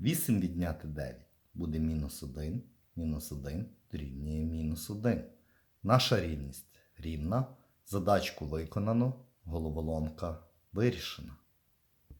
8 відняти 9 буде мінус 1, мінус 1 дорівнює мінус 1. Наша рівність рівна. Задачку виконано, головоломка вирішена.